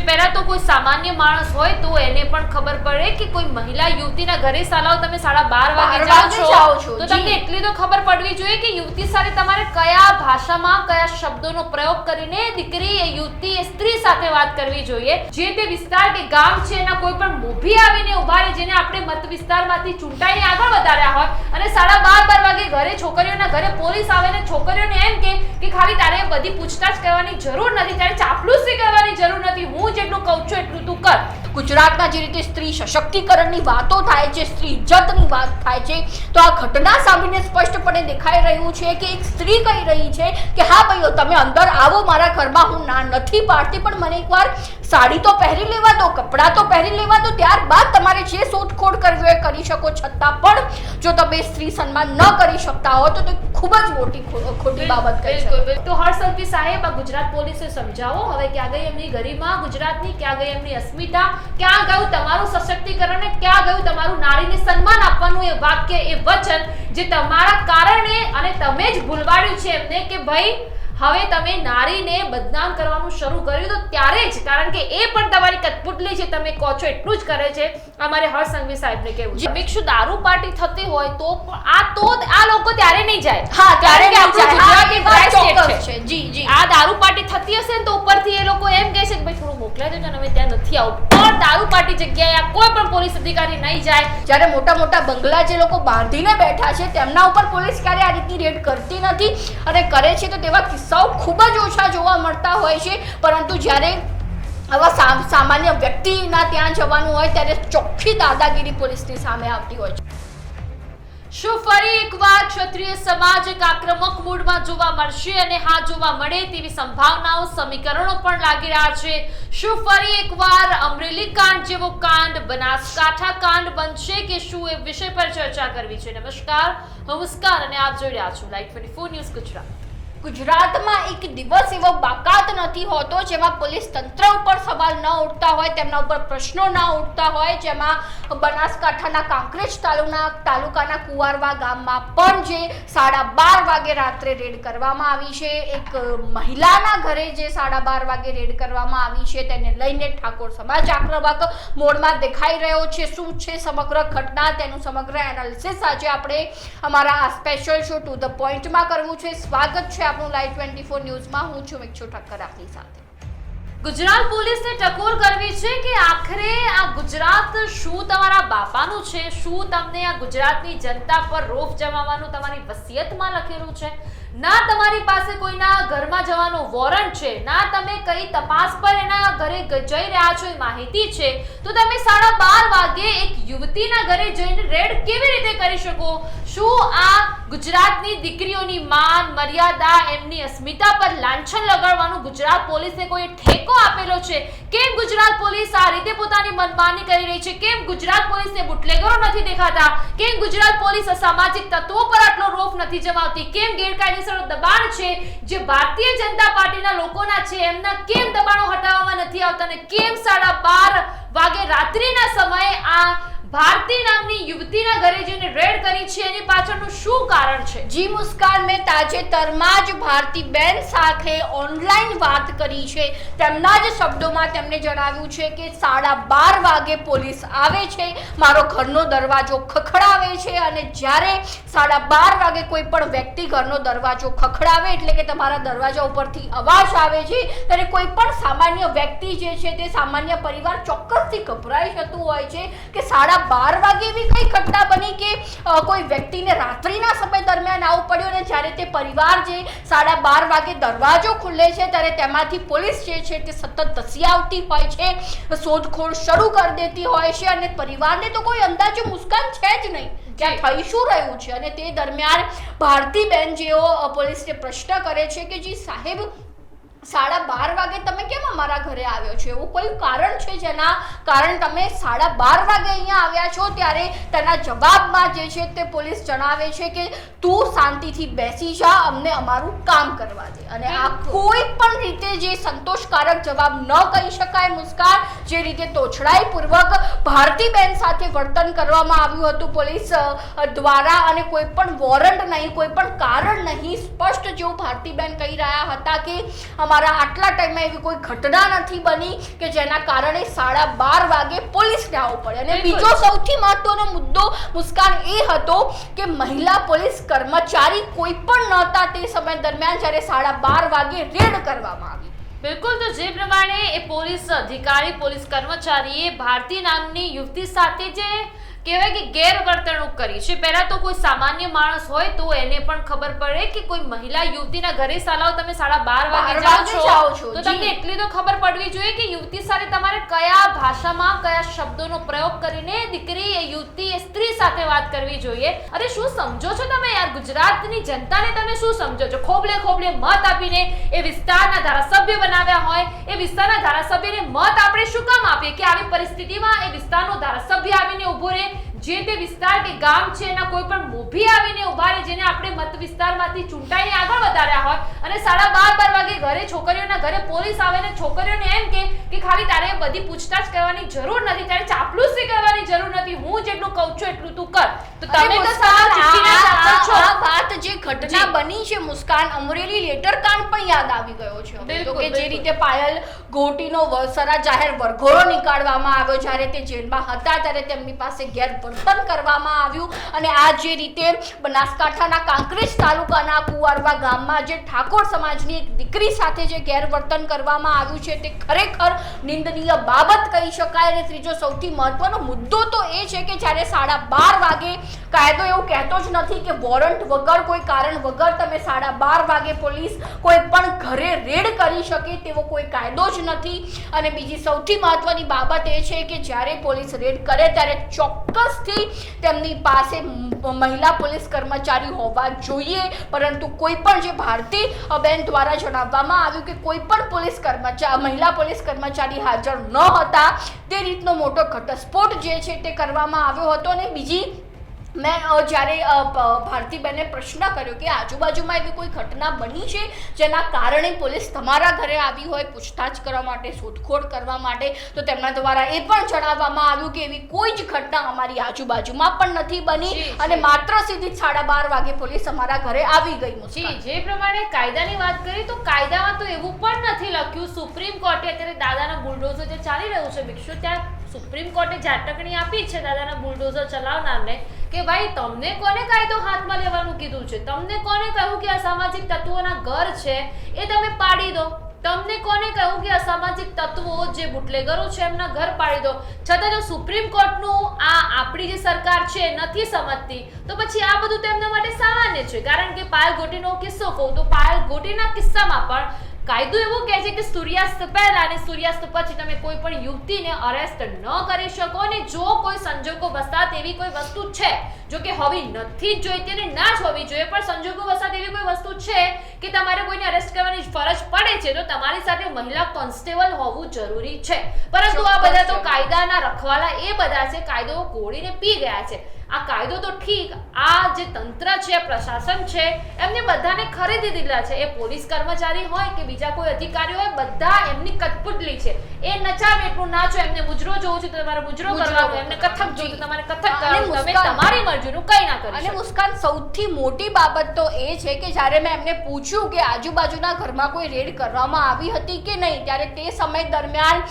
જે પહેલા તો કોઈ સામાન્ય માણસ હોય તો એને પણ ખબર પડે કે કોઈ મહિલા યુવતીના ઘરે સાલાઓ તમે સાડા બાર વાગે જાઓ છો તો તમને એટલી તો ખબર પડવી જોઈએ કે યુવતી સાથે તમારે કયા ભાષામાં કયા શબ્દોનો પ્રયોગ કરીને દીકરી એ યુવતી એ સ્ત્રી સાથે વાત કરવી જોઈએ. જે તે વિસ્તાર કે ગામ છે એના કોઈ પણ મોભી આવીને ઊભા રહે જેને આપણે મત વિસ્તારમાંથી ચૂંટાઈને આગળ વધાર્યા હોય. અને સાડા બાર બાર વાગે ઘરે છોકરીઓના ઘરે પોલીસ આવે ને છોકરીઓને એમ કે કે ખાલી તારે બધી પૂછતાછ કરવાની જરૂર નથી તારે ચાપલુસી કરવાની જરૂર નથી. હું જેટલું કહું છું એટલું તું કર. ગુજરાતમાં જે રીતે સ્ત્રી સશક્તિકરણની વાતો થાય છે, સ્ત્રી ઇજ્જતની વાત થાય છે, તો આ ઘટના સાંભળીને સ્પષ્ટપણે દેખાઈ રહ્યું છે કે એક સ્ત્રી કહી રહી છે કે, હા ભાઈઓ, તમે અંદર આવો, મારા ઘરમાં હું ના નથી પાડતી, પણ મને એકવાર સાડી તો પહેરી લેવા દો કપડાં તો પહેરી લેવા દો ત્યારબાદ તમારે જે શોધખોળ કરવી એ કરી શકો. છતાં પણ જો તમે સ્ત્રી સન્માન ન કરી શકતા હો તો તે ખૂબ જ મોટી ખોટી બાબત કહી શકો છે તો હર્ષ સાહેબ આ ગુજરાત પોલીસે સમજાવો. હવે ક્યાં ગઈ એમની ગરિમા ગુજરાતની ક્યાં ગઈ એમની અસ્મિતા ક્યાં ગયું તમારું સશક્તિકરણ ને ક્યાં ગયું તમારું નારીને સન્માન આપવાનું એ વાક્ય એ વચન જે તમારા કારણે અને તમે જ ભૂલવાડ્યું છે એમને કે ભાઈ હવે તમે નારીને બદનામ કરવાનું શરૂ કર્યું તો ત્યારે જ કારણ કે એ પણ તમારી કઠપુતલી છે તમે કહો છો એટલું જ કરે છે અમારે હર્ષ સંઘવી સાહેબને કહેવું છે. ભિક્ષુ દારૂ પાર્ટી થતી હોય તો પણ આ તો આ લોકો ત્યારે નહીં જાય. હા ત્યારે જી જી. આ દારૂ પાર્ટી થતી હશે ને તો ઉપરથી એ લોકો એમ થોડું મોકલાઈ દેજો ને અમે ત્યાં નથી આવું. પણ દારૂ પાર્ટી જગ્યાએ આ કોઈ પણ પોલીસ અધિકારી નહીં જાય. જ્યારે મોટા મોટા બંગલા જે લોકો બાંધીને બેઠા છે, તેમના ઉપર પોલીસ ક્યારે આ રીતની રેડ કરતી નથી અને કરે છે તો તેવા કિસ્સાઓ ખૂબ જ ઓછા જોવા મળતા હોય છે. પરંતુ જ્યારે આવા સામાન્ય વ્યક્તિના ત્યાં જવાનું હોય, ત્યારે ચોખ્ખી દાદાગીરી પોલીસની સામે આવતી હોય છે. શું ફરી એકવાર ક્ષત્રિય સમાજ એક આક્રમક મૂડમાં જોવા મળશે અને હા જોવા મળે તેવી સંભાવનાઓ સમીકરણો પણ લાગી રહ્યા છે? શું ફરી એકવાર અમરેલી કાંડ જેવો કાંડ, બનાસકાંઠા કાંડ બનશે કે શું એ વિષય પર ચર્ચા કરવી છે? નમસ્કાર, હું અને આપ જોઈ રહ્યા છો લાઈવ 24 ન્યૂઝ ગુજરાત. ગુજરાતમાં એક દિવસ એવો બાકાત નથી હોતો જેમાં પોલીસ તંત્ર ઉપર સવાલ ન ઉઠતા હોય, તેમના ઉપર પ્રશ્નો ન ઉઠતા હોય, જેમાં બનાસકાંઠાના કાંકરેજ તાલુના, તાલુકાના કુવારવા ગામમાં પણ જે સાડા બાર વાગે રાત્રે રેડ કરવામાં આવી છે. એક મહિલાના ઘરે જે સાડા બાર વાગે રેડ કરવામાં આવી છે, તેને લઈને ઠાકોર સમાજ આક્રમક મોડમાં દેખાઈ રહ્યો છે. શું છે સમગ્ર ઘટના? તેનું સમગ્ર એનાલિસિસ આજે આપણે અમારા આ સ્પેશિયલ શો ટુ ધ પોઈન્ટમાં કરવું છે. સ્વાગત છે આપણું લાઈવ ટ્વેન્ટી ફોર ન્યૂઝમાં હું છું મિક્ષુ ઠક્કર આપની સાથે. ગુજરાત પોલીસને ટકોર કરવી છે કે આખરે આ ગુજરાત શું તમારા બાપાનું છે? શું તમને આ ગુજરાતની જનતા પર રોફ જમાવાનું તમારી વસિયતમાં લખેલું છે? ના તમારી પાસે કોઈના ઘરમાં જવાનો વોરંટ છે, ના તમે કઈ તપાસ પર એના ઘરે જઈ રહ્યા છો એ માહિતી છે, તો તમે સાડા બાર વાગે એક યુવતીના ઘરે જઈને રેડ કેવી રીતે કરી શકો? શું આ ગુજરાતની દીકરીઓની માન, મર્યાદા, એમની અસ્મિતા પર લાંછન લગાડવાનું ગુજરાત પોલીસને કોઈ ઠેકો આપેલો છે? કેમ ગુજરાત પોલીસ આ રીતે પોતાની મનમાની કરી રહી છે? કેમ ગુજરાત પોલીસને બુટલેગરો નથી દેખાતા? કેમ ગુજરાત પોલીસ અસામાજિક તત્વો પર આટલો રોફ નથી જમાવતી? કેમ ગેરકાયદેસર દબાણ છે, જે ભારતીય જનતા પાર્ટીના લોકોના છે, એમના કેમ દબાણો હટાવવામાં નથી આવતા અને કેમ સાડા બાર વાગે રાત્રિના સમયે આ ભારતી નામની યુવતીના ઘરે જઈને રેડ કરી છે એની પાછળનું શું કારણ છે? જી મુસ્કાન, મેં તાજેતરમાં જ ભારતીબેન સાથે ઓનલાઈન વાત કરી છે. તેમના જ શબ્દોમાં તેમણે જણાવ્યું છે કે સાડા બાર વાગે પોલીસ આવે છે. મારો ઘરનો દરવાજો ખખડાવે છે અને જ્યારે સાડા બાર વાગે કોઈ પણ વ્યક્તિ ઘરનો દરવાજો ખખડાવે, એટલે કે તમારા દરવાજા ઉપરથી અવાજ આવે છે, ત્યારે કોઈ પણ સામાન્ય વ્યક્તિ જે છે તે સામાન્ય પરિવાર ચોક્કસથી ગભરાઈ જતું હોય છે કે સાડા બાર વાગે એવી કઈ ઘટના બની કે કોઈ વ્યક્તિને રાત્રિના સમય દરમિયાન આવવું પડ્યું અને જ્યારે તે પરિવાર જે સાડા બાર વાગે દરવાજો ખુલે છે ત્યારે તેમાંથી પોલીસ જે છે તે સતત ધસી આવતી હોય છે શોધખોળ શરૂ કરી દેતી હોય છે અને પરિવારને તો કોઈ અંદાજો મુસ્કાન છે જ નહીં. ત્યાં થઈ શું રહ્યું છે? અને તે દરમિયાન ભારતીબેન જેઓ પોલીસને પ્રશ્ન કરે છે કે જી સાહેબ સાડા બાર વાગે તમે કેમ અમારા ઘરે આવ્યો છો? એવું કોઈ કારણ છે જેના કારણ તમે સાડા બાર વાગે અહીંયા આવ્યા છો ત્યારે તેના જવાબમાં જે છે તે પોલીસ જણાવે છે કે તું શાંતિથી બેસી જા અમને અમારું કામ કરવા દે. અને આ કોઈ પણ રીતે જે સંતોષકારક જવાબ ન કહી શકાય મુસ્કાન જે રીતે તોછડાઈપૂર્વક ભારતીબેન સાથે વર્તન કરવામાં આવ્યું હતું પોલીસ દ્વારા અને કોઈ પણ વોરંટ નહીં કોઈ પણ કારણ નહીં સ્પષ્ટ જેવું ભારતીબેન કહી રહ્યા હતા કે અમારા આટલા ટાઈમમાં એવી કોઈ ઘટના નથી બની કે જેના કારણે સાડા બાર વાગે પોલીસને આવવું પડે. અને બીજો સૌથી મહત્વનો મુદ્દો મુસ્કાન એ હતો કે મહિલા પોલીસ કર્મચારી કોઈ પણ નહોતા તે સમય દરમિયાન જ્યારે સાડા બાર વાગે રેડ કરવામાં આવી. બિલકુલ તો જે પ્રમાણે એ પોલીસ અધિકારી પોલીસ કર્મચારીએ ભારતી નામની યુવતી સાથે જે કહેવાય કે ગેરવર્તણૂક કરી છે. પહેલા તો કોઈ સામાન્ય માણસ હોય તો એને પણ ખબર પડે કે કોઈ મહિલા યુવતીના ઘરે સાલાઓ તમે સાડા બાર વાગે જાઓ છો તો તમને એટલી તો ખબર પડવી જોઈએ કે યુવતી સાથે તમારે કયા ભાષામાં કયા શબ્દોનો પ્રયોગ કરીને દીકરી એ યુવતી એ સ્ત્રી સાથે વાત કરવી જોઈએ. અરે શું સમજો છો તમે યાર? ગુજરાતની જનતાને તમે શું સમજો છો? ખોબલે ખોબલે મત આપીને એ વિસ્તારના ધારાસભ્ય બનાવ્યા હોય એ વિસ્તારના ધારાસભ્યને મત આપણે શું કામ આપીએ? કે આવી પરિસ્થિતિમાં એ વિસ્તારનો ધારાસભ્ય આવીને ઊભો રહે જે તે વિસ્તાર કે ગામ છે, એના કોઈ પણ મોભી આવીને ઊભા રહે, જેને આપણે મત વિસ્તારમાંથી ચૂંટાઈને આગળ વધાર્યા હોય. અને સાડા બાર બાર વાગે ઘરે છોકરીઓના ઘરે પોલીસ આવે ને છોકરીઓને એમ કે કે ખાલી તારે બધી પૂછતાછ કરવાની જરૂર નથી, તારે ચાપલુસી કરવાની જરૂર નથી. હું જેટલું કહું છું, એટલું તું કર. તો તમે તો સાવ સારા ચૂંટીના છો. આ- વાત જે ઘટના બની છે મુસ્કાન અમરેલી લેટર કાંડ પણ યાદ આવી ગયો છે. તો કે જે રીતે પાયલ ગોટીનો વસરા જાહેર વરઘોડો નીકાળવામાં આવ્યો જ્યારે તે જેલમાં હતા ત્યારે તેમની પાસે ગેરવર્તન કરવામાં આવ્યું અને આ જે રીતે બનાસકાંઠાના કાંકરેજ તાલુકાના કુવારવા ગામમાં જે ઠાકોર સમાજની એક દીકરી સાથે જે ગેરવર્તન કરવામાં આવ્યું છે તે ખરેખર નિંદનીય બાબત કહી શકાય અને ત્રીજો સૌથી મહત્વનો મુદ્દો તો એ છે કે જ્યારે સાડા બાર વાગે કાયદો એવું કહેતો જ નથી કે વોરંટ વગર કોઈ કારણ વગર તમે સાડા બાર વાગે પોલીસ કોઈ પણ ઘરે રેડ કરી શકે તેવો કોઈ કાયદો જ નથી. અને બીજી સૌથી મહત્વની બાબત એ છે કે જ્યારે પોલીસ રેડ કરે ત્યારે ચોક્કસથી તેમની પાસે મહિલા પોલીસ કર્મચારી હોવા જોઈએ. પરંતુ કોઈ પણ જે ભારતી અ, બેન દ્વારા જણાવવામાં આવ્યું કે કોઈ પણ પોલીસ કર્મચારી મહિલા પોલીસ કર્મચારી હાજર ન હતા તે રીતનો મોટો ઘટસ્ફોટ જે છે તે કરવામાં આવ્યો હતો. અને બીજી મેં જ્યારે ભારતીબેને પ્રશ્ન કર્યો કે આજુબાજુમાં એવી કોઈ ઘટના બની છે જેના કારણે પોલીસ તમારા ઘરે આવી હોય પૂછતાછ કરવા માટે શોધખોળ કરવા માટે? તો તેમના દ્વારા એ પણ જણાવવામાં આવ્યું કે એવી કોઈ જ ઘટના અમારી આજુબાજુમાં પણ નથી બની અને માત્ર સીધી સાડા બાર વાગે પોલીસ અમારા ઘરે આવી ગઈ જી જે પ્રમાણે કાયદાની વાત કરી તો કાયદામાં તો એવું પણ નથી લખ્યું. સુપ્રીમ કોર્ટે અત્યારે દાદાના બુલડોઝર જે ચાલી રહ્યું છે ભિક્ષુ ત્યાં સુપ્રીમ કોર્ટે ઝાટકણી આપી છે દાદાના બુલડોઝર ચલાવનારને. કે ભાઈ, તમને કોને કાયદો હાથમાં લેવાનું કીધું છે? તમને કોને કહ્યું કે અસામાજિક તત્વોના ઘર છે? એ તમે પાડી દો. તમને કોને કહ્યું કે અસામાજિક તત્વો જે બુટલેગરો છે એમના ઘર પાડી દો? છતાં જો સુપ્રીમ કોર્ટનું આ આપણી જે સરકાર છે નથી સમજતી. તો પછી આ બધું તેમના માટે સામાન્ય છે. કારણ કે પાયલ ગોટીનો કિસ્સો કહું તો પાયલ ગોટીના કિસ્સામાં પણ કાયદો એવું કહે છે કે સૂર્યાસ્ત પહેલા અને સૂર્યાસ્ત પછી તમે કોઈ પણ યુવતીને અરેસ્ટ ન કરી શકો અને જો કોઈ સંજોગો વસાત એવી કોઈ વસ્તુ છે જો કે હોવી નથી જોઈતી અને ના જ હોવી જોઈએ પણ સંજોગો વસાત એવી કોઈ વસ્તુ છે કે તમારે કોઈને અરેસ્ટ કરવાની ફરજ પડે છે તો તમારી સાથે મહિલા કોન્સ્ટેબલ હોવું જરૂરી છે. પરંતુ આ બધા તો કાયદાના રખવાલા એ બધા છે કાયદો કોળીને પી ગયા છે. આ કાયદો તો ઠીક આ જે તંત્ર છે પ્રશાસન છે એમને બધાને ખરીદી દીધા છે. એ પોલીસ કર્મચારી હોય કે બીજા કોઈ અધિકારી હોય બધા એમની કઠપુતલી છે. એ નચાવે એટલું નાચો એમને મુજરો જોવું છે તો તમારે મુજરો કરવાનો એમને કથક જોવું તમારે કથક કરવાનું. તમે તમારી મરજીનું કંઈ ના કરી અને મુસ્કાન સૌથી મોટી બાબત તો એ છે કે જ્યારે મેં એમને પૂછ્યું કે આજુબાજુના ઘરમાં કોઈ રેડ કરવામાં આવી હતી કે નહીં ત્યારે તે સમય દરમિયાન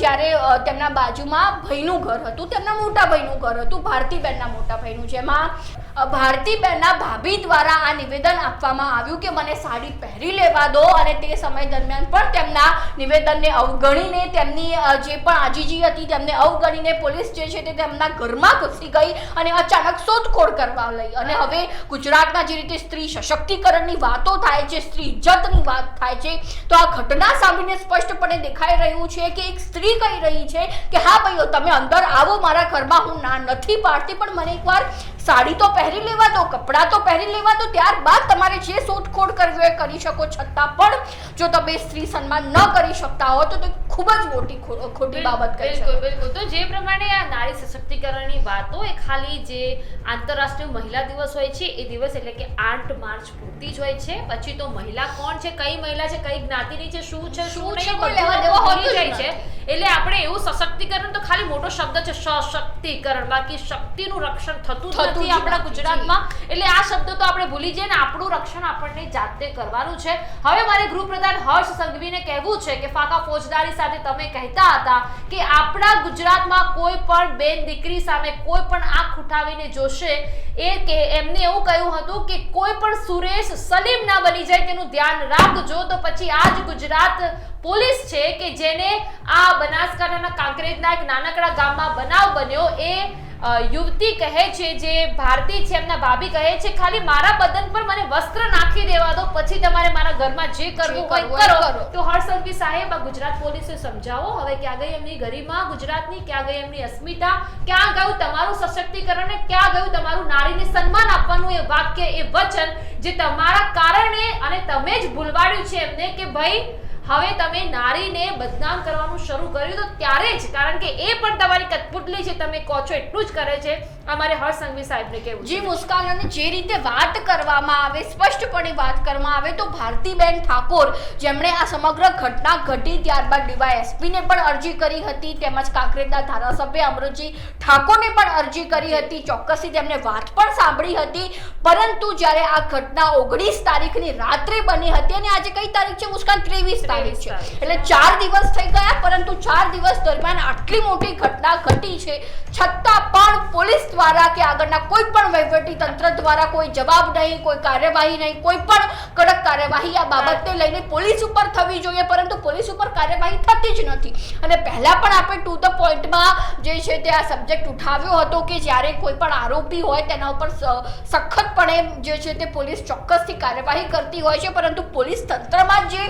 જ્યારે તેમના બાજુમાં ભાઈનું ઘર હતું તેમના મોટા ભાઈનું ઘર હતું ભારતીબેનના મોટા ભાઈનું જેમાં ભારતીબેનના ભાભી દ્વારા આ નિવેદન આપવામાં આવ્યું કે મને સાડી પહેરી લેવા દો અને તે સમય દરમિયાન પણ તેમના નિવેદનને અવગણીને તેમની જે પણ આજીજી હતી તેમને અવગણીને પોલીસ જે છે તે તેમના ઘરમાં ઘૂસી ગઈ અને અચાનક શોધખોળ કરવા લઈ. અને હવે ગુજરાતમાં જે રીતે સ્ત્રી સશક્તિકરણની વાતો થાય છે, સ્ત્રી ઇજ્જતની વાત થાય છે, તો આ ઘટના સાંભળીને સ્પષ્ટપણે દેખાઈ રહ્યું છે કે એક સ્ત્રી કહી રહી છે કે, હા, ભાઈઓ, તમે અંદર આવો, મારા ઘરમાં હું ના નથી પાડતી, પણ મને એકવાર સાડી તો પહેરી લેવા દો કપડાં તો પહેરી લેવા દો ત્યારબાદ તમારે જે શોધખોળ કરવી હોય કરી શકો. છતાં પણ જો તમે સ્ત્રી સન્માન ન કરી શકતા હો તો તે ખૂબ જ મોટી ખોટી બાબત કહી બિલકુલ બિલકુલ. તો જે પ્રમાણે આ નારી સશક્તિકરણની વાતો એ ખાલી જે આંતરરાષ્ટ્રીય મહિલા દિવસ હોય છે એ દિવસ એટલે કે આઠ માર્ચ પૂરતી જ હોય છે. પછી તો મહિલા કોણ છે કઈ મહિલા છે કઈ જ્ઞાતિની છે શું છે શું નહીં કોઈ લેવા દેવા હોતું જાય છે. એટલે આપણે એવું સશક્તિકરણ તો ખાલી મોટો શબ્દ છે સશક્તિકરણ. બાકી શક્તિનું રક્ષણ થતું નથી આપણા ગુજરાતમાં. એટલે આ શબ્દ તો આપણે ભૂલી જઈએ ને આપણું રક્ષણ આપણને જાતે કરવાનું છે. હવે મારે ગૃહપ્રધાન હર્ષ સંઘવીને કહેવું છે કે ફાકા ફોજદારી સાથે તમે કહેતા હતા કે આપણા ગુજરાતમાં કોઈ પણ બેન દીકરી સામે કોઈ પણ આંખ ઉઠાવીને જોશે એ કે એમને એવું કહ્યું હતું કે કોઈ પણ સુરેશ સલીમ ના બની જાય તેનું ધ્યાન રાખજો. તો પછી આજ ગુજરાત પોલીસ છે કે જેને આ બનાસકાંઠાના કાંકરેજના એક નાનકડા ગામમાં બનાવ બન્યો એ યુવતી કહે છે જે ભારતી છે એમના ભાભી કહે છે ખાલી મારા બદન પર મને વસ્ત્ર નાખી દેવા દો પછી તમારે મારા ઘરમાં જે કરવું હોય કરો. તો હર્ષલભી સાહેબ આ ગુજરાત પોલીસે સમજાવો હવે ક્યાં ગઈ એમની ગરિમા ગુજરાતની ક્યાં ગઈ એમની અસ્મિતા ક્યાં ગયું તમારું સશક્તિકરણ ને ક્યાં ગયું તમારું નારીને સન્માન આપવાનું એ વાક્ય એ વચન જે તમારા કારણે અને તમે જ ભૂલવાડ્યું છે એમને કે ભાઈ હવે તમે નારીને બદનામ કરવાનું શરૂ કર્યું તો ત્યારે જ, કારણ કે એ પણ તમારી કઠપુતલી છે, તમે કહો છો એટલું જ કરે છે. અમારે હર્ષ સંઘવી સાહેબને કહેવું જી મુસ્કાન અને જે રીતે વાત કરવામાં આવે સ્પષ્ટપણે વાત કરવામાં આવે તો ભારતીબેન ઠાકોર જેમણે આ સમગ્ર ઘટના ઘટી ત્યારબાદ ડીવાયએસપીને પણ અરજી કરી હતી તેમજ કાંકરેજના ધારાસભ્ય અમૃતજી ઠાકોરને પણ અરજી કરી હતી ચોક્કસથી તેમને વાત પણ સાંભળી હતી પરંતુ જ્યારે આ ઘટના ઓગણીસ તારીખની રાત્રે બની હતી અને આજે કઈ તારીખ છે મુસ્કાન? ત્રેવીસ તારીખ છે. એટલે ચાર દિવસ થઈ ગયા પરંતુ ચાર દિવસ દરમિયાન આટલી મોટી ઘટના ઘટી છે છતાં પણ પોલીસ દ્વારા કે આગળના કોઈ પણ વહીવટી તંત્ર દ્વારા કોઈ જવાબ નહીં, કોઈ કાર્યવાહી નહીં, કોઈ પણ કડક કાર્યવાહી આ બાબતને લઈને પોલીસ ઉપર થવી જોઈએ, પરંતુ પોલીસ ઉપર કાર્યવાહી થતી જ નથી અને પહેલા પણ આપણે ટુ ધ પોઈન્ટમાં જે છે તે આ સબ્જેક્ટ ઉઠાવ્યો હતો કે જ્યારે કોઈ પણ આરોપી હોય તેના ઉપર સખતપણે જે છે તે પોલીસ ચોક્કસથી કાર્યવાહી કરતી હોય છે, પરંતુ પોલીસ તંત્રમાં જે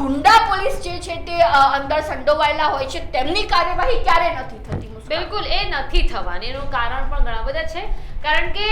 ગુંડા પોલીસ જે છે તે અંદર સંડોવાયેલા હોય છે, તેમની કાર્યવાહી ક્યારે નથી થતી? બિલકુલ એ નથી થવાની. એનું કારણ પણ ઘણા બધા છે. કારણ કે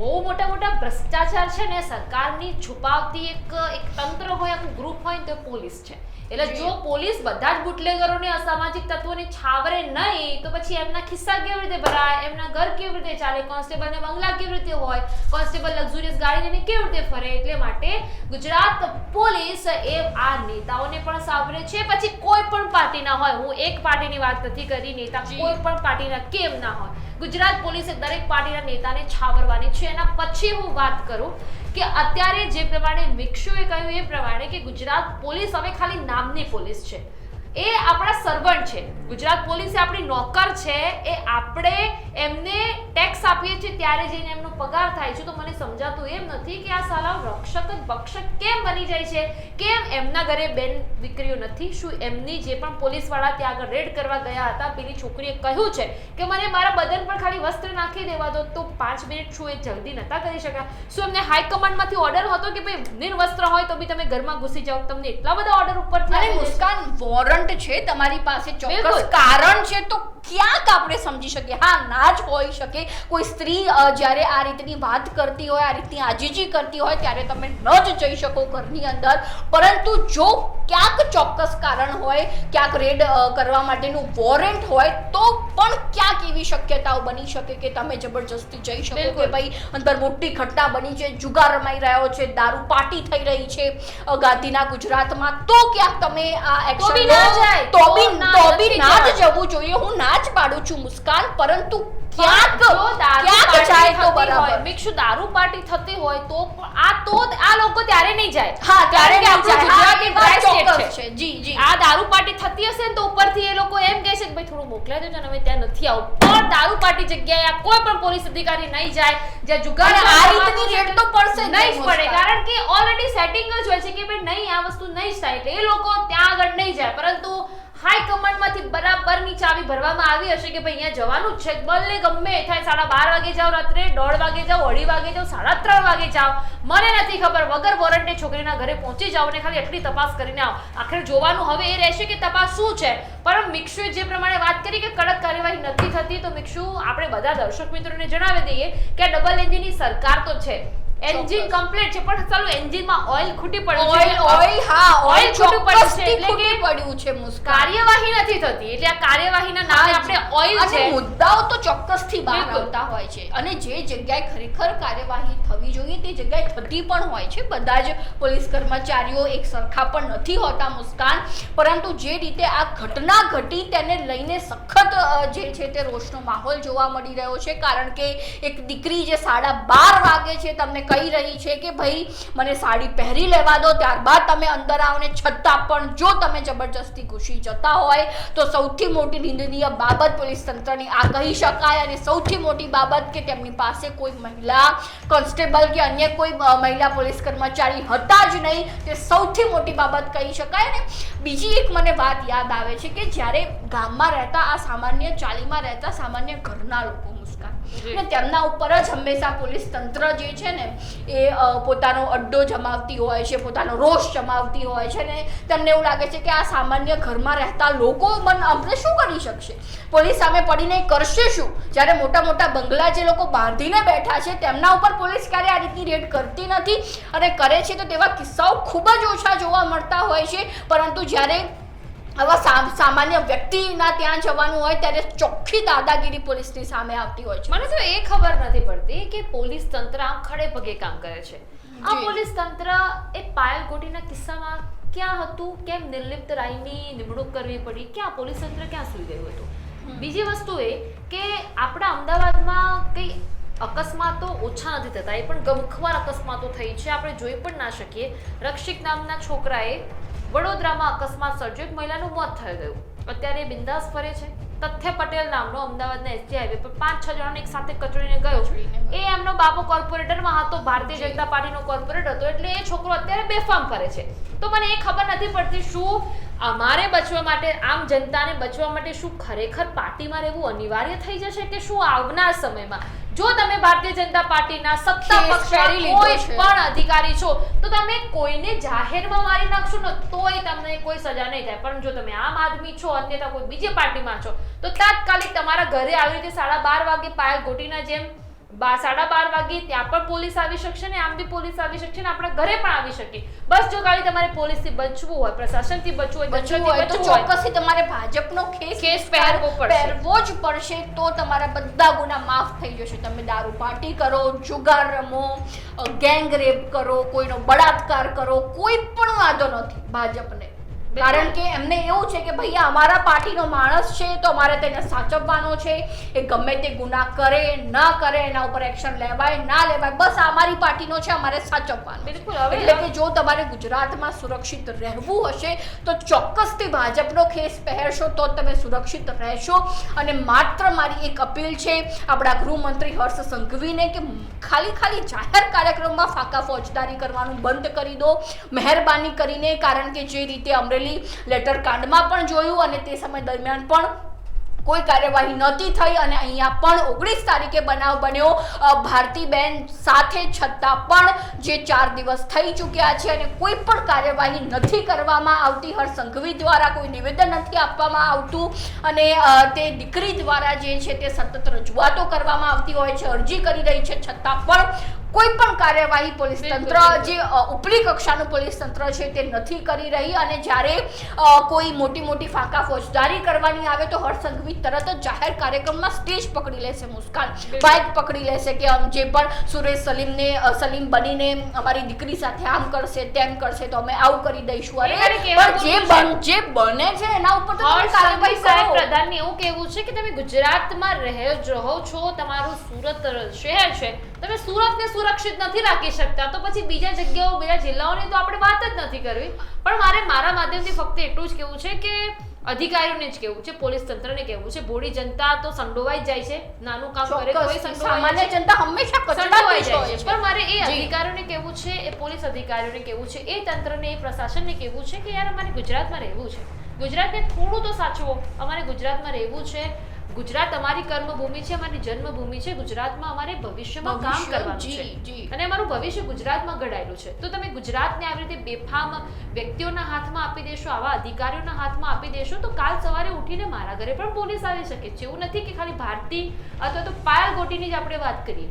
બહુ મોટા મોટા ભ્રષ્ટાચાર છે ને સરકારની છુપાવતી એક એક તંત્ર હોય આખું ગ્રુપ હોય તો પોલીસ છે. એટલે જો. પોલીસ બધા જ બુટલેગરોને અસામાજિક તત્વોને છાવરે નહીં તો પછી એમના ખિસ્સા કેવી રીતે ભરાય? એમના ઘર કેવી રીતે ચાલે? કોન્સ્ટેબલને બંગલા કેવી રીતે હોય? કોન્સ્ટેબલ લક્ઝુરિયસ ગાડી લઈને કેવી રીતે ફરે? એટલે માટે ગુજરાત પોલીસ એ આ નેતાઓને પણ સાંભળે છે. પછી કોઈ પણ પાર્ટીના હોય હું એક પાર્ટીની વાત નથી કરી નેતા કોઈ પણ પાર્ટીના કેમ ના હોય. ગુજરાત પોલીસે દરેક પાર્ટીના નેતાને છાવરવાની છે. એના પછી હું વાત કરું કે અત્યારે જે પ્રમાણે મિક્ષુએ કહ્યું એ પ્રમાણે કે ગુજરાત પોલીસ હવે ખાલી નામની પોલીસ છે. એ આપણા સર્વન્ટ છે. ગુજરાત પોલીસ આપણી નોકર છે એ આપણે એમને ટેક્સ આપીએ છીએ ત્યારે જઈને એમનો પગાર થાય છે. તો મને સમજાતું એમ નથી કે આ સાલા રક્ષક જ ભક્ષક કેમ બની જાય છે? કેમ એમના ઘરે બેન દીકરીઓ નથી? શું એમની જે પણ પોલીસવાળા ત્યાં આગળ રેડ કરવા ગયા હતા પેલી છોકરીએ કહ્યું છે કે મને મારા બદન પર ખાલી વસ્ત્ર નાખી દેવા દો તો પાંચ મિનિટ શું એ જલ્દી નતા કરી શક્યા? શું એમને હાઈકમાન્ડમાંથી ઓર્ડર હતો કે ભાઈ નિર્વસ્ત્ર હોય તો બી તમે ઘરમાં ઘૂસી જાઓ? તમને એટલા બધા ઓર્ડર ઉપર? મુસ્કાન વોરંટ છે તમારી પાસે ચોક્કસ કારણ છે તો ક્યાંક આપણે સમજી શકીએ? હા ના જ હોઈ શકે. કોઈ સ્ત્રી જ્યારે આ રીતની વાત કરતી હોય આ રીતની આજીજી કરતી હોય ત્યારે તમે ન જ જઈ શકો ઘરની અંદર. પરંતુ જો ક્યાંક ચોક્કસ કારણ હોય ક્યાંક રેડ કરવા માટેનું વોરંટ હોય તો પણ ક્યાંક એવી શક્યતાઓ બની શકે કે તમે જબરજસ્તી જઈ શકો કે ભાઈ અંદર મોટી ઘટના બની છે જુગાર રમાઈ રહ્યો છે દારૂ પાર્ટી થઈ રહી છે ગાંધીના ગુજરાતમાં તો ક્યાંક તમે આ તો એક્શન બી ના જાય. તો બી ના, તો બી ના જ જવું જોઈએ. હું ના જ પાડું છું મુસ્કાન પરંતુ ક્યાંક ક્યાંક જાય તો બરાબર. મિક્ષુ દારૂ પાર્ટી થતી હોય તો આ તો આ લોકો ત્યારે નહીં જાય. હા ત્યારે કે આપણું ગુજરાત એક વાત dry છે. જી જી. આ દારૂ પાર્ટી થતી હશે ને તો ઉપરથી એ લોકો એમ કહે છે કે ભાઈ થોડું મોકલાઈ દેજો ને અમે ત્યાં નથી આવું. પણ દારૂ પાર્ટી જગ્યાએ આ કોઈ પણ પોલીસ અધિકારી નહીં જાય જ્યાં જુગાર આ રીતની રેડ તો પડશે નહીં પડે. કારણ કે ઓલરેડી સેટિંગ જ હોય છે કે ભાઈ નહીં આ વસ્તુ નહીં થાય. એટલે એ લોકો ત્યાં આગળ નહીં જાય. પરંતુ હાઈ કમાન્ડમાંથી બરાબરની ચાવી ભરવામાં આવી હશે કે ભાઈ અહીંયા જવાનું જ છે? ભલે ગમે થાય. સાડા બાર વાગે જાઓ રાત્રે, દોઢ વાગે જાઓ, અઢી વાગે જાઓ, સાડા ત્રણ વાગે જાઓ. મને નથી ખબર. વગર વોરંટે છોકરીના ઘરે પહોંચી જાઓ અને ખાલી એટલી તપાસ કરીને આવો. આખરે જોવાનું હવે એ રહેશે કે તપાસ શું છે? પણ મિક્ષુએ જે પ્રમાણે વાત કરી કે કડક કાર્યવાહી નથી થતી, તો મિક્ષુ, આપણે બધા દર્શક મિત્રોને જણાવી દઈએ કે ડબલ એન્જિનની સરકાર તો છે. એન્જિન. કમ્પ્લીટ છે પણ ચાલો એન્જિનમાં ઓઇલ ખૂટી પડ્યું છે. ઓઇલ હા ઓઇલ ખૂટી પડ્યું છે, એટલે કે ખૂટી પડ્યું છે મુસ્કા કાર્યવાહી નથી થતી એટલે આ કાર્યવાહીના નામે આપણે ઓઇલ અને છે. મુદ્દાઓ તો ચોક્કસથી બહાર આવતા હોય છે. અને જે જગ્યાએ ખરેખર કાર્યવાહી થવી જોઈએ તે જગ્યાએ થતી પણ હોય છે. બધા જ પોલીસ કર્મચારીઓ એક સરખા પણ નથી હોતા મુસ્કાન. પરંતુ જે રીતે આ ઘટના ઘટી તેને લઈને સખત જે છે તે રોષનો માહોલ જોવા મળી રહ્યો છે. કારણ કે એક દીકરી જે સાડા બાર વાગે છે તમને કહી રહી છે કે ભાઈ, મને સાડી પહેરી લેવા દો, ત્યારબાદ તમે અંદર આવો ને છતાં પણ જો તમે જબરજસ્તી ઘૂસી જતા હોય, તો સૌથી મોટી નિંદનીય બાબત પોલીસ તંત્રની આ કહી શકાય અને સૌથી મોટી બાબત કે તેમની પાસે કોઈ મહિલા કોન્સ્ટેબલ કે અન્ય કોઈ મહિલા પોલીસ કર્મચારી હતા જ નહીં, તે સૌથી મોટી બાબત કહી શકાય ને બીજી એક મને વાત યાદ આવે છે કે જ્યારે ગામમાં રહેતા આ સામાન્ય ચાલીમાં રહેતા સામાન્ય ઘરના લોકો મુસ્કાન. અને તેમના ઉપર જ હંમેશા પોલીસ તંત્ર જે છે ને, એ પોતાનો અડ્ડો જમાવતી હોય છે, પોતાનો રોષ જમાવતી હોય છે ને તેમને એવું લાગે છે કે આ સામાન્ય ઘરમાં રહેતા લોકો મન આપણે શું કરી શકશે? પોલીસ સામે પડીને કરશે શું? જ્યારે મોટા મોટા બંગલા જે લોકો બાંધીને બેઠા છે, તેમના ઉપર પોલીસ ક્યારે આ રીતની રેડ કરતી નથી? અને કરે છે તો તેવા કિસ્સાઓ ખૂબ જ ઓછા જોવા મળતા હોય છે. પરંતુ જ્યારે આવા સામાન્ય વ્યક્તિના ત્યાં જવાનું હોય ત્યારે ચોખ્ખી દાદાગીરી પોલીસની સામે આવતી હોય છે. મને તો એ ખબર નથી પડતી કે પોલીસ તંત્ર આમ ખડે પગે કામ કરે છે. આ પોલીસ તંત્ર એ પાયલ ગોટીના કિસ્સામાં ક્યાં હતું કેમ નિર્લિપ્ત રાયની નિમણૂક કરવી પડી ક્યાં પોલીસ તંત્ર ક્યાં સુઈ ગયું હતું? બીજી વસ્તુ એ કે આપણા અમદાવાદમાં કઈ અકસ્માતો ઓછા નથી થતા. એ પણ ગમખવાર અકસ્માતો થઈ છે. આપણે જોઈ પણ ના શકીએ. રક્ષિક નામના છોકરાએ વડોદરામાં અકસ્માત સર્જ્યો. એક મહિલાનું મોત થઈ ગયું અત્યારે બિંદાસ ફરે છે. તથ્ય પટેલ નામનો અમદાવાદના એસટી હાઈવે પર પાંચ છ જણાને એક સાથે કચડીને ગયો એ એમનો બાપુ કોર્પોરેટરમાં હતો. ભારતીય જનતા પાર્ટીનો કોર્પોરેટર હતો. એટલે એ છોકરો અત્યારે બેફામ ફરે છે. તો મને એ ખબર નથી પડતી શું અમારે બચવા માટે આમ જનતાને બચવા માટે શું ખરેખર પાર્ટીમાં રહેવું અનિવાર્ય થઈ જશે કે શું આવનાર સમયમાં? જો તમે ભારતીય જનતા પાર્ટીના સત્તા પક્ષના કોઈ પણ અધિકારી છો તો તમે કોઈને જાહેરમાં મારી નાખશો ને તોય તમને કોઈ સજા નહીં થાય. પણ જો તમે આમ આદમી છો અન્યથા કોઈ બીજી પાર્ટીમાં છો તો તાત્કાલિક તમારા ઘરે આવી રીતે સાડા બાર વાગે પાયલ ગોટીના જેમ સાડા બાર વાગે ત્યાં પણ પોલીસ આવી શકશે ને આમ બી પોલીસ આવી શકશે ને આપણા ઘરે પણ આવી શકે બસ જો ખાલી તમારે પોલીસથી બચવું હોય પ્રશાસનથી બચવું હોય બચવું હોય તો ચોક્કસથી તમારે ભાજપનો ખેસ ખેસ પહેરવો પડશે. પહેરવો જ પડશે તો તમારા બધા ગુના માફ થઈ જશે તમે દારૂ પાર્ટી કરો જુગાર રમો ગેંગ રેપ કરો કોઈનો બળાત્કાર કરો કોઈ પણ વાંધો નથી ભાજપને. કારણ કે એમને એવું છે કે ભાઈ અમારા પાર્ટીનો માણસ છે તો અમારે તેને સાચવવાનો છે એ ગમે તે ગુના કરે ન કરે એના ઉપર એક્શન લેવાય ના લેવાય બસ અમારી પાર્ટીનો છે અમારે સાચવવાનો બિલકુલ, હવે- એટલે કે જો તમારે ગુજરાતમાં સુરક્ષિત રહેવું હશે તો ચોક્કસથી ભાજપનો ખેસ પહેરશો તો તમે સુરક્ષિત રહેશો. અને માત્ર મારી એક અપીલ છે આપણા ગૃહમંત્રી હર્ષ સંઘવીને કે ખાલી ખાલી જાહેર કાર્યક્રમમાં ફાકા ફોજદારી કરવાનું બંધ કરી દો મહેરબાની કરીને કારણ કે જે રીતે અમરેલી લેટર કાંડમાં પણ જોયું અને તે સમય દરમિયાન પણ કોઈ કાર્યવાહી નહોતી થઈ અને અહીંયા પણ ઓગણીસ તારીખે બનાવ બન્યો. ભારતીબેન સાથે છતાં પણ જે ચાર દિવસ થઈ ચૂક્યા છે અને કોઈ પણ કાર્યવાહી નથી કરવામાં આવતી હર સંઘવી દ્વારા કોઈ નિવેદન નથી આપવામાં આવતું અને તે દીકરી દ્વારા જે છે તે સતત રજૂઆતો કરવામાં આવતી હોય છે, અરજી કરી રહી છે. છતાં પણ કોઈ પણ કાર્યવાહી પોલીસ તંત્ર જે અ, ઉપલી કક્ષાનું પોલીસ તંત્ર છે તે નથી કરી રહી અને જ્યારે કોઈ મોટી મોટી ફાંકા ફોજદારી કરવાની આવે તો હર્ષસંઘવી તરત જ જાહેર કાર્યક્રમમાં સ્ટેજ પકડી લેશે મુસ્કાન. બાઇક પકડી લેશે કે જે પણ સુરેશ સલીમને સલીમ બનીને અમારી દીકરી સાથે આમ કરશે તેમ કરશે તો અમે આવું કરી દઈશું. અરે જે બન જે બને છે એના ઉપર તો કાર્યવાહી સાહેબ પ્રધાનને એવું કહેવું છે કે તમે ગુજરાતમાં રહે રહો છો તમારું સુરત શહેર છે. તમે સુરતને સુરક્ષિત નથી રાખી શકતા. તો પછી બીજા જગ્યાઓ બીજા જિલ્લાઓની તો આપણે વાત જ નથી કરવી. પણ મારે મારા માધ્યમથી ફક્ત એટલું જ કહેવું છે કે અધિકારીઓને જ કેવું છે પોલીસ તંત્રને કેવું છે. બોડી જનતા તો સંડોવાઈ જાય છે. નાનું કામ કરે તો સામાન્ય છે. જનતા હંમેશા સંડોવાઈ જાય છે. છે. પણ મારે એ અધિકારીઓને કેવું છે એ પોલીસ અધિકારીઓને કેવું છે એ તંત્રને એ પ્રશાસનને કેવું છે કે યાર અમારે ગુજરાતમાં રહેવું છે. ગુજરાતને થોડું તો સાચવો. અમારે ગુજરાતમાં રહેવું છે. ગુજરાત અમારી કર્મભૂમિ છે અમારી જન્મભૂમિ છે ગુજરાતમાં અમારે ભવિષ્યમાં કામ કરવાનું છે. અને અમારું ભવિષ્ય ગુજરાતમાં ઘડાયેલું છે. તો તમે ગુજરાતને આવી રીતે બેફામ વ્યક્તિઓના હાથમાં આપી દેશો આવા અધિકારીઓના હાથમાં આપી દેશો તો કાલ સવારે ઉઠીને મારા ઘરે પણ પોલીસ આવી શકે. છે એવું નથી કે ખાલી ભારતી અથવા તો પાયલ ગોટીની જ આપણે વાત કરીએ.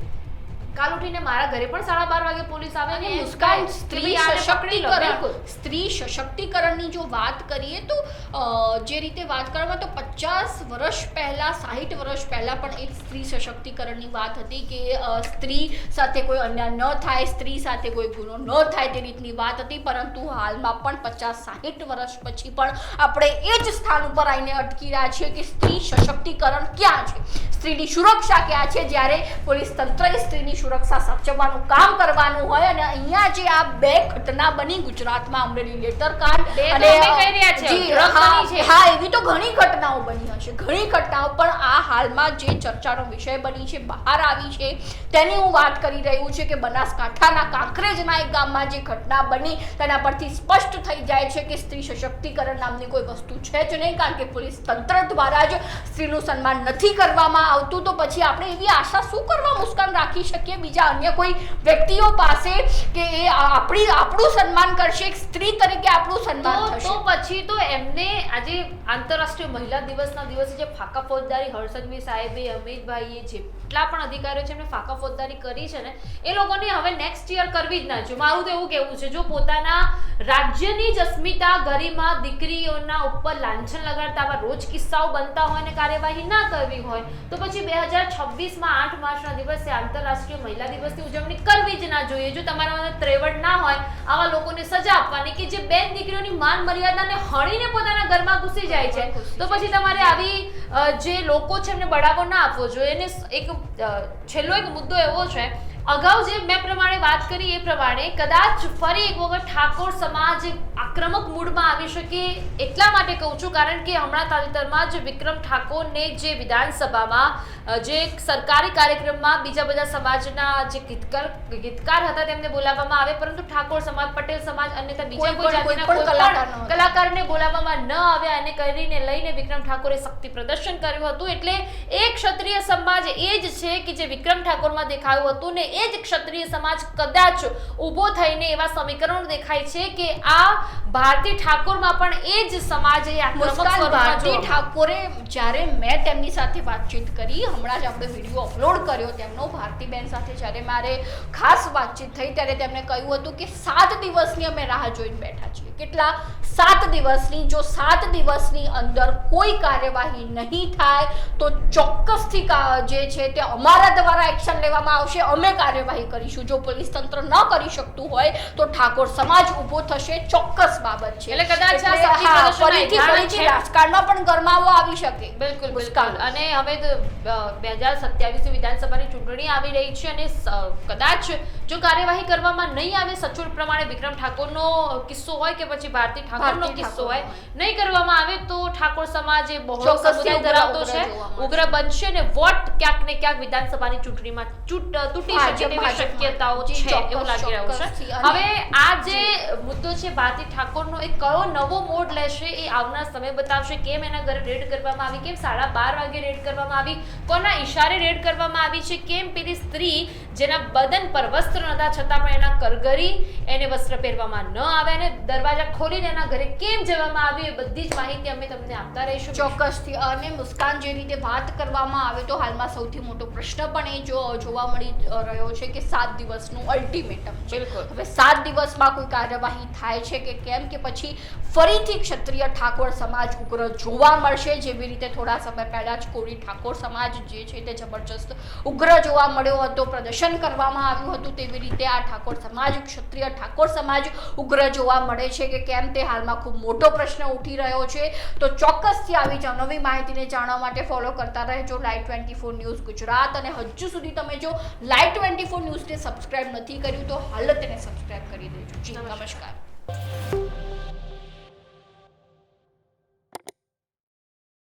કાલ ઉઠીને મારા ઘરે પણ સાડા બાર વાગે પોલીસ આવે અને ને મુસ્કાન સ્ત્રી. સશક્તિકરણ. સ્ત્રી સશક્તિકરણની જો વાત કરીએ તો જે રીતે વાત કરવામાં તો પચાસ વર્ષ પહેલાં સાહીઠ વર્ષ પહેલાં પણ એક સ્ત્રી સશક્તિકરણની વાત હતી કે સ્ત્રી સાથે કોઈ અન્યાય ન થાય સ્ત્રી સાથે કોઈ ગુનો ન થાય તે રીતની વાત હતી. પરંતુ હાલમાં પણ પચાસ સાહીઠ વર્ષ પછી પણ આપણે એ જ સ્થાન ઉપર આવીને અટકી રહ્યા છીએ કે સ્ત્રી સશક્તિકરણ ક્યાં છે? સ્ત્રીની સુરક્ષા ક્યાં છે જ્યારે પોલીસ તંત્રએ સ્ત્રીની સુરક્ષા સાચવવાનું કામ કરવાનું હોય અને અહીંયા જે આ બે ઘટના બની ગુજરાતમાં અમરેલી લેટર કાંડ બની છે. હા એવી તો ઘણી ઘટનાઓ બની હશે ઘણી ઘટનાઓ પણ આ હાલમાં જે ચર્ચાનો વિષય બની છે બહાર આવી છે તેની હું વાત કરી રહ્યું છે કે બનાસકાંઠાના કાંકરેજના એક ગામમાં જે ઘટના બની તેના પરથી સ્પષ્ટ થઈ જાય છે કે સ્ત્રી સશક્તિકરણ નામની કોઈ વસ્તુ છે જ નહીં કારણ કે પોલીસ તંત્ર દ્વારા જ સ્ત્રીનું સન્માન નથી કરવામાં આવતું તો પછી આપણે એવી આશા શું કરવા મુસ્કાન રાખી શકીએ? બીજા અન્ય કોઈ વ્યક્તિઓ પાસે કે એ આપણી આપણું સન્માન કરશે એક સ્ત્રી તરીકે આપણું સન્માન થશે તો પછી તો એમને આજે આંતરરાષ્ટ્રીય મહિલા દિવસના દિવસે જે ફાકા ફોજદારી હર્ષદભાઈ સાહેબે અમિતભાઈએ જેટલા પણ અધિકારીઓ છે એમને ફાંકા ફોજદારી કરી છે ને, એ લોકોને હવે નેક્સ્ટ યર કરવી જ ના જોઈએ. મારું તો એવું કહેવું છે, જો પોતાના રાજ્યની જ અસ્મિતા ગરિમા દીકરીઓના ઉપર લાંછન લગાડતા આવા રોજ કિસ્સાઓ બનતા હોય ને કાર્યવાહી ના કરવી હોય, તો પછી બે હજાર છવ્વીસમાં આઠ માર્ચના દિવસે આંતરરાષ્ટ્રીય મહિલા દિવસની ઉજવણી કરવી જ ના જોઈએ. જો તમારા ત્રેવડ ના હોય, આવા લોકોને સજા આપવાની કે જે બેન દીકરીઓની માન મર્યાદાને હણીને પોતાના ઘરમાં ઘૂસી જાય છે, તો પછી તમારે આવી જે લોકો છે એમને બળાવો ના આપવો જોઈએ. અને એક છેલ્લો એક મુદ્દો એવો છે. અગાઉ જે મેં પ્રમાણે વાત કરી એ પ્રમાણે કદાચ ફરી એક વખત ઠાકોર સમાજ આક્રમક મૂડમાં આવી શકે એટલા માટે કહું છું કારણ કે હમણાં તાજેતરમાં જ વિક્રમ ઠાકોરને જે વિધાનસભામાં જે સરકારી કાર્યક્રમમાં બીજા બધા સમાજના જે ગીતકાર ગીતકાર હતા તેમને બોલાવવામાં આવે પરંતુ ઠાકોર સમાજ પટેલ સમાજ અન્યથા બીજા કોઈ જાતિના કલાકારને બોલાવવામાં ન આવ્યા એને કરીને લઈને વિક્રમ ઠાકોરે શક્તિ પ્રદર્શન કર્યું હતું. એટલે એક ક્ષત્રિય સમાજ એ જ છે કે જે વિક્રમ ઠાકોરમાં દેખાયું હતું ને એ જ ક્ષત્રિય સમાજ કદાચ ઊભો થઈને એવા સમીકરણો દેખાય છે કે આ ભારતી ઠાકોરમાં પણ એ જ સમાજ એ મુસ્કાન ભારતી ઠાકોરે જ્યારે મેં તેમની સાથે વાતચીત કરી હમણાં જ આપણે વીડિયો અપલોડ કર્યો તેમનો ભારતીબેન સાથે જ્યારે મારે ખાસ વાતચીત થઈ ત્યારે તેમણે કહ્યું હતું કે સાત દિવસની અમે રાહ જોઈને બેઠા છીએ. કેટલા સાત દિવસની જો સાત દિવસની અંદર કોઈ કાર્યવાહી નહીં થાય તો ચોક્કસથી જે છે તે અમારા દ્વારા એક્શન લેવામાં આવશે. અમે કાર્યવાહી કરીશું. જો પોલીસ તંત્ર ન કરી શકતું હોય તો ઠાકોર સમાજ ઊભો થશે ચોક્કસ બાબત છે. એટલે કદાચ આ ફરીથી ફરીથી રાજકારણમાં પણ ગરમાવો આવી શકે. બિલકુલ બિલકુલ. અને હવે બે હજાર સત્યાવીસ વિધાનસભાની ચૂંટણી આવી રહી છે અને કદાચ જો કાર્યવાહી કરવામાં નહીં આવે સચોટ પ્રમાણે વિક્રમ ઠાકોરનો કિસ્સો હોય કે પછી ભારતી ઠાકોરનો કિસ્સો હોય નહીં કરવામાં આવે તો ઠાકોર સમાજ એ બહોળો સમુદાય ધરાવતો છે ઉગ્ર બનશે ને વોટ ક્યાંક ને ક્યાંક વિધાનસભાની ચૂંટણીમાં તૂટી શકે તેવી શક્યતાઓ છે એવું લાગી રહ્યું છે. હવે આ જે. મુદ્દો છે ભારતી ઠાકોરનો એ કયો નવો મોડ લેશે એ આવનાર સમય બતાવશે. કેમ એના ઘરે રેડ કરવામાં આવી? કેમ સાડા બાર વાગે રેડ કરવામાં આવી? કોના ઈશારે રેડ કરવામાં આવી છે? કેમ પેલી સ્ત્રી જેના બદન પર વસ્ત્ર નતા છતાં પણ એના કરગરી એને વસ્ત્ર પહેરવામાં ન આવે અને દરવાજા ખોલીને એના ઘરે કેમ જવામાં આવી એ બધી જ માહિતી અમે તમને આપતા રહીશું. ચોક્કસથી. અને મુસ્કાન જે રીતે વાત કરવામાં આવે તો હાલમાં સૌથી મોટો પ્રશ્ન પણ એ જો જોવા મળી રહ્યો છે કે સાત દિવસનું અલ્ટિમેટમ બિલકુલ. હવે સાત દિવસમાં કોઈ કાર્યવાહી થાય છે કે કેમ કે પછી ફરીથી ક્ષત્રિય ઠાકોર સમાજ ઉગ્ર જોવા મળશે. જેવી રીતે થોડા સમય પહેલા જ કોળી ઠાકોર સમાજ જે છે તે જબરજસ્ત ઉગ્ર જોવા મળ્યો હતો પ્રદર્શન કરવામાં આવ્યું હતું તેવી રીતે આ ઠાકોર સમાજ ક્ષત્રિય ઠાકોર સમાજ ઉગ્ર જોવા મળે છે કે કેમ તે હાલમાં ખૂબ મોટો પ્રશ્ન ઉઠી રહ્યો છે? તો ચોક્કસથી આવી જ નવી માહિતીને જાણવા માટે ફોલો કરતા રહેજો live twenty four news Gujarat અને હજુ સુધી તમે જો લાઈવ ટ્વેન્ટી ફોર ન્યૂઝને સબસ્ક્રાઇબ નથી કર્યું તો હાલ તેને સબસ્ક્રાઈબ કરી દેજો. જી. નમસ્કાર.